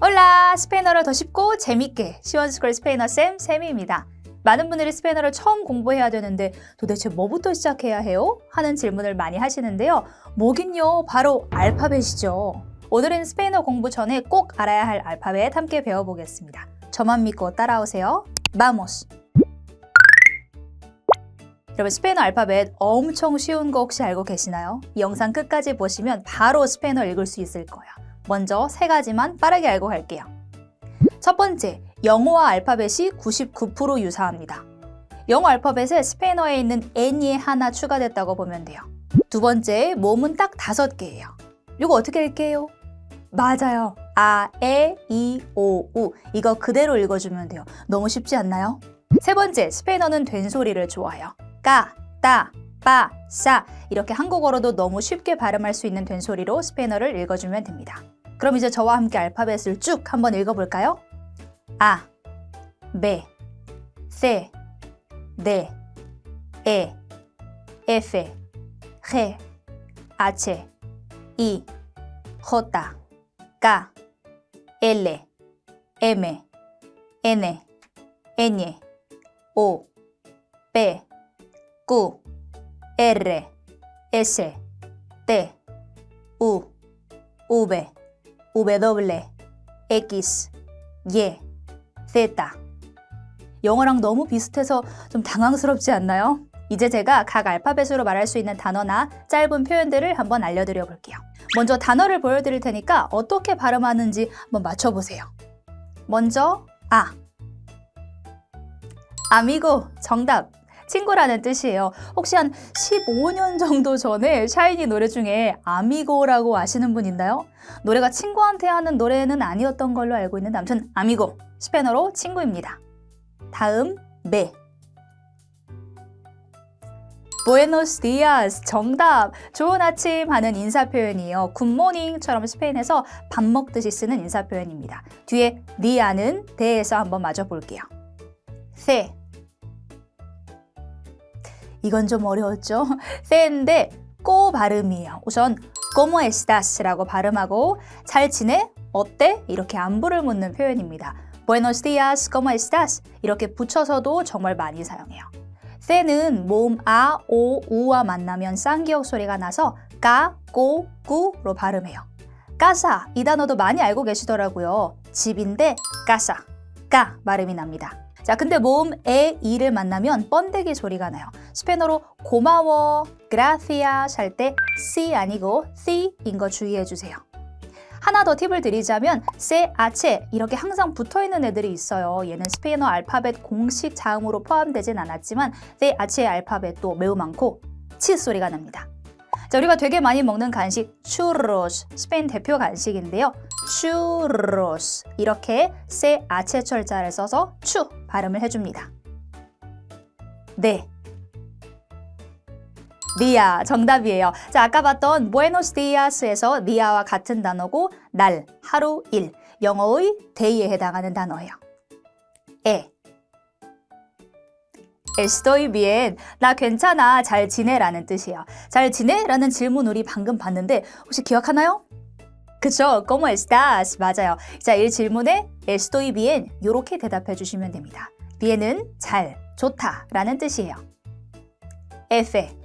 올라! 스페인어를 더 쉽고 재밌게 시원스쿨 스페인어 쌤 쌤입니다. 많은 분들이 스페인어를 처음 공부해야 되는데 도대체 뭐부터 시작해야 해요? 하는 질문을 많이 하시는데요. 뭐긴요? 바로 알파벳이죠. 오늘은 스페인어 공부 전에 꼭 알아야 할 알파벳 함께 배워보겠습니다. 저만 믿고 따라오세요. Vamos! 여러분 스페인어 알파벳 엄청 쉬운 거 혹시 알고 계시나요? 이 영상 끝까지 보시면 바로 스페인어 읽을 수 있을 거예요. 먼저 세 가지만 빠르게 알고 갈게요. 첫 번째, 영어와 알파벳이 99% 유사합니다. 영어 알파벳에 스페인어에 있는 N이 하나 추가됐다고 보면 돼요. 두 번째, 몸은 딱 다섯 개예요. 이거 어떻게 읽게요? 맞아요. 아, 에, 이, 오, 우. 이거 그대로 읽어주면 돼요. 너무 쉽지 않나요? 세 번째, 스페인어는 된소리를 좋아해요. 까, 따, 빠, 싸. 이렇게 한국어로도 너무 쉽게 발음할 수 있는 된소리로 스페인어를 읽어주면 됩니다. 그럼 이제 저와 함께 알파벳을 쭉 한번 읽어볼까요? A, B, C, D, E, F, G, H, I, J, K, L, M, N, N, O, P, Q, R, S, T, U, V, W, X, Y, Z. 영어랑 너무 비슷해서 좀 당황스럽지 않나요? 이제 제가 각 알파벳으로 말할 수 있는 단어나 짧은 표현들을 한번 알려드려 볼게요. 먼저 단어를 보여드릴 테니까 어떻게 발음하는지 한번 맞춰보세요. 먼저 아 아미고 정답 친구라는 뜻이에요. 혹시 한 15년 정도 전에 샤이니 노래 중에 아미고라고 아시는 분 있나요? 노래가 친구한테 하는 노래는 아니었던 걸로 알고 있는데 아무튼 아미고 스페인어로 친구입니다. 다음 네. Buenos días 정답 좋은 아침 하는 인사 표현이에요. 굿모닝처럼 스페인에서 밥 먹듯이 쓰는 인사 표현입니다. 뒤에 니아는 대에서 한번 맞아 볼게요. 세 이건 좀 어려웠죠? 세인데 꼬 발음이에요. 우선 como estás라고 발음하고 잘 지내? 어때? 이렇게 안부를 묻는 표현입니다. Buenos días, ¿cómo estás? 이렇게 붙여서도 정말 많이 사용해요. 세는 모음 아, 오, 우와 만나면 쌍기역 소리가 나서 까, 꼬, 꾸로 발음해요. 까사 이 단어도 많이 알고 계시더라고요. 집인데 까사, 까 발음이 납니다. 자, 근데 모음 에, 이를 만나면 번데기 소리가 나요. 스페인어로 고마워, gracias 할 때 C 아니고 C인 거 주의해 주세요. 하나 더 팁을 드리자면 세, 아체 이렇게 항상 붙어있는 애들이 있어요. 얘는 스페인어 알파벳 공식 자음으로 포함되진 않았지만 세, 아체의 알파벳도 매우 많고 치 소리가 납니다. 자, 우리가 되게 많이 먹는 간식 추로스 스페인 대표 간식인데요. 추로스 이렇게 세, 아체 철자를 써서 추 발음을 해줍니다. 네. 니아 정답이에요. 자, 아까 봤던 부에노스 디아스에서 니아와 같은 단어고 날, 하루, 일, 영어의 day에 해당하는 단어예요. 에. 에스토이 비엔 나 괜찮아 잘 지내라는 뜻이에요. 잘 지내라는 질문 우리 방금 봤는데 혹시 기억하나요? 그쵸, como estás 맞아요. 자, 이 질문에 에스토이 비엔 이렇게 대답해 주시면 됩니다. 비엔은 잘, 좋다 라는 뜻이에요. 에페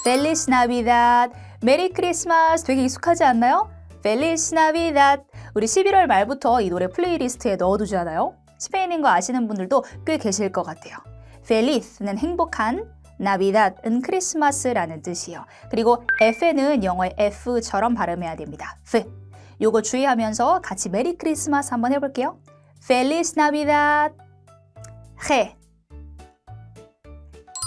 Feliz Navidad, 메리 크리스마스 되게 익숙하지 않나요? Feliz Navidad 우리 11월 말부터 이 노래 플레이리스트에 넣어두잖아요. 스페인인 거 아시는 분들도 꽤 계실 것 같아요. Feliz는 행복한, Navidad은 크리스마스라는 뜻이에요. 그리고 F는 영어의 F처럼 발음해야 됩니다. F. 요거 주의하면서 같이 메리 크리스마스 한번 해볼게요. Feliz Navidad. G.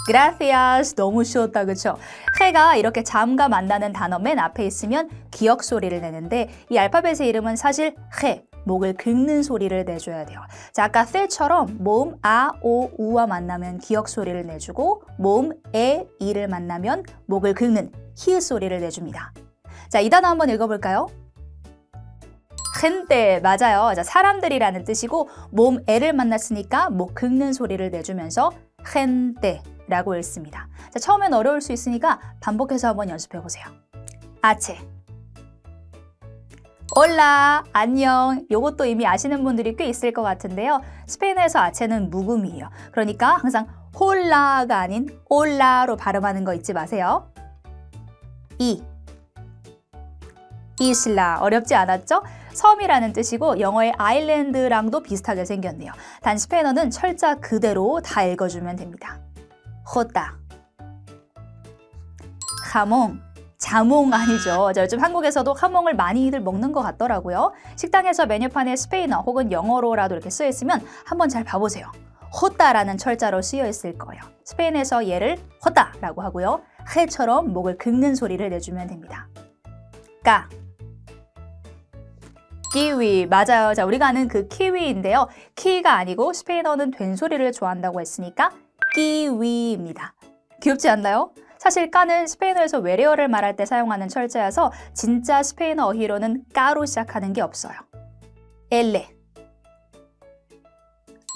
Gracias. 너무 쉬웠다, 그쵸? 해가 이렇게 자음과 만나는 단어 맨 앞에 있으면 기역 소리를 내는데 이 알파벳의 이름은 사실 해, 목을 긁는 소리를 내줘야 돼요. 자, 아까 세처럼 모음 아, 오, 우와 만나면 기역 소리를 내주고 모음 에, 이를 만나면 목을 긁는 히읗 소리를 내줍니다. 자, 이 단어 한번 읽어볼까요? gente 맞아요. 자, 사람들이라는 뜻이고 모음 에를 만났으니까 목 긁는 소리를 내주면서 gente라고 읽습니다. 자, 처음엔 어려울 수 있으니까 반복해서 한번 연습해 보세요. 아체 올라, 안녕. 요것도 이미 아시는 분들이 꽤 있을 것 같은데요. 스페인어에서 아체는 묵음이에요. 그러니까 항상 홀라가 아닌 올라로 발음하는 거 잊지 마세요. 이. 이슬라. 어렵지 않았죠? 섬이라는 뜻이고 영어의 아일랜드랑도 비슷하게 생겼네요. 단 스페인어는 철자 그대로 다 읽어주면 됩니다. 호따. 하몽. 자몽 아니죠. 자, 요즘 한국에서도 하몽을 많이들 먹는 것 같더라고요. 식당에서 메뉴판에 스페인어 혹은 영어로라도 이렇게 쓰여 있으면 한번 잘 봐보세요. 호따라는 철자로 쓰여 있을 거예요. 스페인에서 얘를 호따라고 하고요. 해처럼 목을 긁는 소리를 내주면 됩니다. 까. 키위 맞아요. 자 우리가 아는 그 키위인데요. 키가 아니고 스페인어는 된 소리를 좋아한다고 했으니까 키위입니다. 귀엽지 않나요? 사실 까는 스페인어에서 외래어를 말할 때 사용하는 철자여서 진짜 스페인어 어휘로는 까로 시작하는 게 없어요. 엘레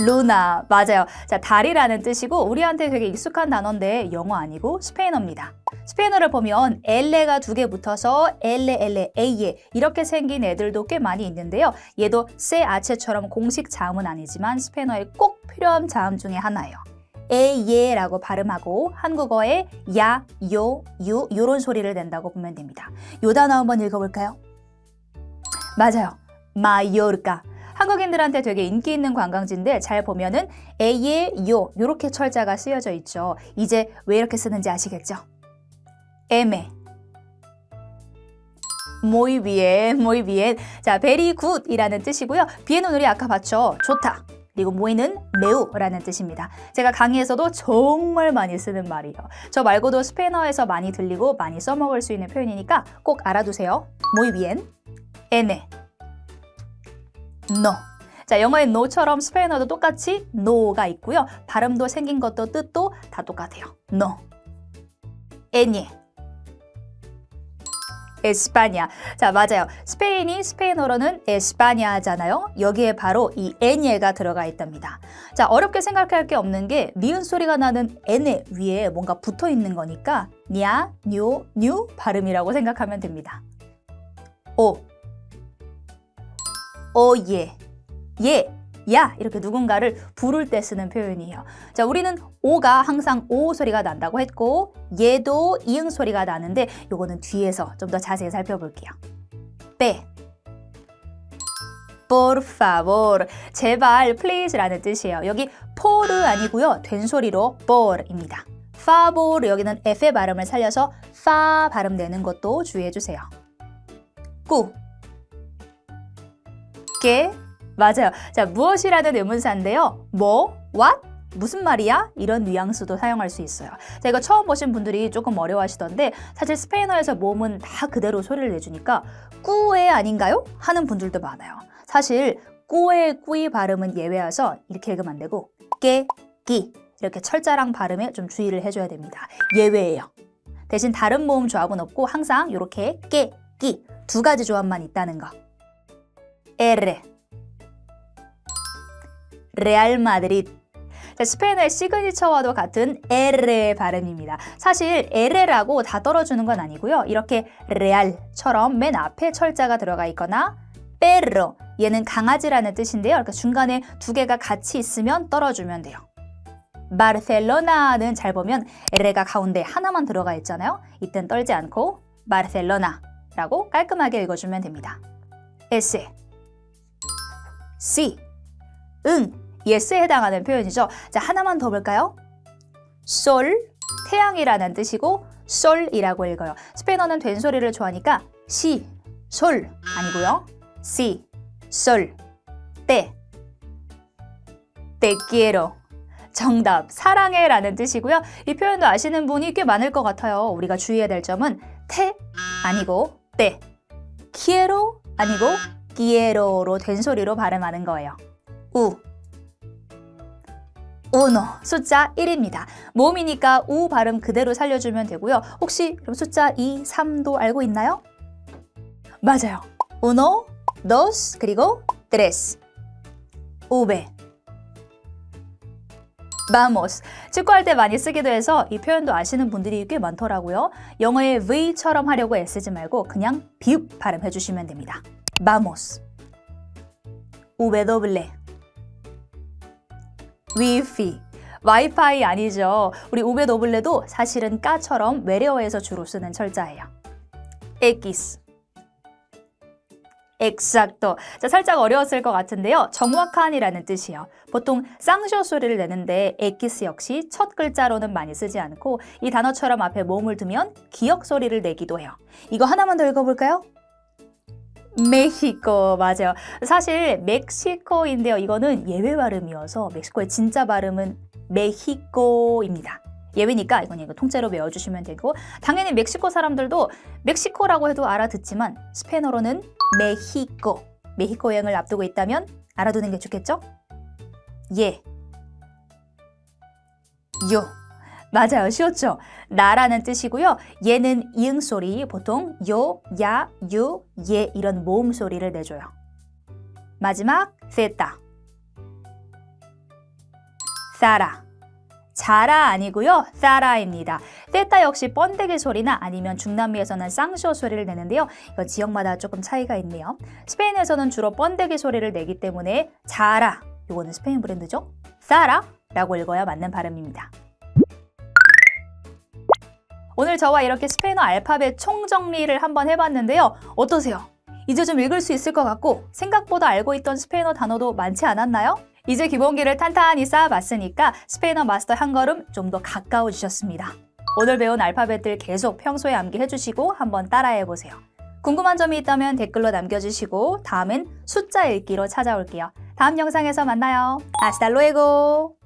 루나 맞아요. 자 달이라는 뜻이고 우리한테 되게 익숙한 단어인데 영어 아니고 스페인어입니다. 스페인어를 보면 엘레가 두 개 붙어서 엘레 엘레 에이에 이렇게 생긴 애들도 꽤 많이 있는데요. 얘도 세 아체처럼 공식 자음은 아니지만 스페인어에 꼭 필요한 자음 중에 하나예요. 에예라고 발음하고 한국어에 야, 요, 유 요런 소리를 낸다고 보면 됩니다. 요 단어 한번 읽어볼까요? 맞아요. 마요르카. 한국인들한테 되게 인기 있는 관광지인데 잘 보면은 에예, 요 요렇게 철자가 쓰여져 있죠. 이제 왜 이렇게 쓰는지 아시겠죠? 에메. muy bien, muy bien. 자, very good이라는 뜻이고요. 비에는 우리 아까 봤죠? 좋다. 그리고 모이는 매우라는 뜻입니다. 제가 강의에서도 정말 많이 쓰는 말이에요. 저 말고도 스페인어에서 많이 들리고 많이 써먹을 수 있는 표현이니까 꼭 알아두세요. muy bien, ene, no. 자, 영어의 no처럼 스페인어도 똑같이 no가 있고요. 발음도 생긴 것도 뜻도 다 똑같아요. no. ene. 에스파냐. 자, 맞아요. 스페인이 스페인어로는 에스파냐잖아요. 여기에 바로 이 에니에가 들어가 있답니다. 자, 어렵게 생각할 게 없는 게 니은 소리가 나는 에네 위에 뭔가 붙어 있는 거니까 냐, 뇨, 뉴 발음이라고 생각하면 됩니다. 오. 오, 예. 예. 야 이렇게 누군가를 부를 때 쓰는 표현이에요. 자, 우리는 오가 항상 오 소리가 난다고 했고 얘도 이응 소리가 나는데 요거는 뒤에서 좀 더 자세히 살펴볼게요. 빼. por favor. 제발 please라는 뜻이에요. 여기 por 아니고요. 된 소리로 por입니다. favor 여기는 f의 발음을 살려서 fa 발음 내는 것도 주의해 주세요. 꾸. 깨 맞아요. 자, 무엇이라는 의문사인데요. 뭐, what, 무슨 말이야? 이런 뉘앙스도 사용할 수 있어요. 자, 이거 처음 보신 분들이 조금 어려워하시던데 사실 스페인어에서 몸은 다 그대로 소리를 내주니까 꾸에 아닌가요? 하는 분들도 많아요. 사실 꾸의 꾸이 발음은 예외여서 이렇게 읽으면 안 되고 깨, 끼 이렇게 철자랑 발음에 좀 주의를 해줘야 됩니다. 예외예요. 대신 다른 모음 조합은 없고 항상 이렇게 깨, 끼 두 가지 조합만 있다는 거. 에레 레알 마드리드. 자, 스페인어의 시그니처와도 같은 에레 발음입니다. 사실 에레라고 다 떨어주는 건 아니고요. 이렇게 레알처럼 맨 앞에 철자가 들어가 있거나 페르 얘는 강아지라는 뜻인데요. 이렇게 중간에 두 개가 같이 있으면 떨어주면 돼요. 바르셀로나는 잘 보면 에레가 가운데 하나만 들어가 있잖아요. 이땐 떨지 않고 바르셀로나라고 깔끔하게 읽어주면 됩니다. 에세 C 응, yes에 해당하는 표현이죠. 자, 하나만 더 볼까요? sol, 태양이라는 뜻이고 sol이라고 읽어요. 스페인어는 된 소리를 좋아하니까 si, sol 아니고요. si, sol, te, te quiero. 정답, 사랑해 라는 뜻이고요. 이 표현도 아시는 분이 꽤 많을 것 같아요. 우리가 주의해야 될 점은 te 아니고 te, quiero 아니고 quiero로 된 소리로 발음하는 거예요. 우. 오너 숫자 1입니다. 모음이니까 우 발음 그대로 살려주면 되고요. 혹시 그럼 숫자 2, 3도 알고 있나요? 맞아요. uno, dos, 그리고 tres. 오베. vamos. 축구할 때 많이 쓰기도 해서 이 표현도 아시는 분들이 꽤 많더라고요. 영어의 V처럼 하려고 애쓰지 말고 그냥 비읍 발음해 주시면 됩니다. vamos, W, wifi, 와이파이 아니죠. 우리 우베도블레도 사실은 까처럼 외래어에서 주로 쓰는 철자예요. X, exacto. 자, 살짝 어려웠을 것 같은데요. 정확한이라는 뜻이에요. 보통 쌍쇼 소리를 내는데 X 역시 첫 글자로는 많이 쓰지 않고 이 단어처럼 앞에 몸을 두면 기억 소리를 내기도 해요. 이거 하나만 더 읽어볼까요? 멕시코 맞아요. 사실 멕시코인데요. 이거는 예외 발음이어서 멕시코의 진짜 발음은 메히코입니다. 예외니까 이건 이거 통째로 외워주시면 되고 당연히 멕시코 사람들도 멕시코라고 해도 알아듣지만 스페인어로는 메히코 메히코 여행을 앞두고 있다면 알아두는 게 좋겠죠? 예, 요 맞아요. 쉬웠죠? 나라는 뜻이고요. 얘는 이응 소리 보통 요, 야, 유, 예 이런 모음 소리를 내줘요. 마지막 세타 사라. 자라 아니고요. 사라입니다. 세타 역시 번데기 소리나 아니면 중남미에서는 쌍쇼 소리를 내는데요. 이거 지역마다 조금 차이가 있네요. 스페인에서는 주로 번데기 소리를 내기 때문에 자라. 요거는 스페인 브랜드죠? 사라 라고 읽어야 맞는 발음입니다 오늘 저와 이렇게 스페인어 알파벳 총정리를 한번 해봤는데요 어떠세요? 이제 좀 읽을 수 있을 것 같고 생각보다 알고 있던 스페인어 단어도 많지 않았나요? 이제 기본기를 탄탄히 쌓아봤으니까 스페인어 마스터 한 걸음 좀 더 가까워지셨습니다. 오늘 배운 알파벳들 계속 평소에 암기해주시고 한번 따라해보세요. 궁금한 점이 있다면 댓글로 남겨주시고 다음엔 숫자 읽기로 찾아올게요. 다음 영상에서 만나요. 아스탈로에고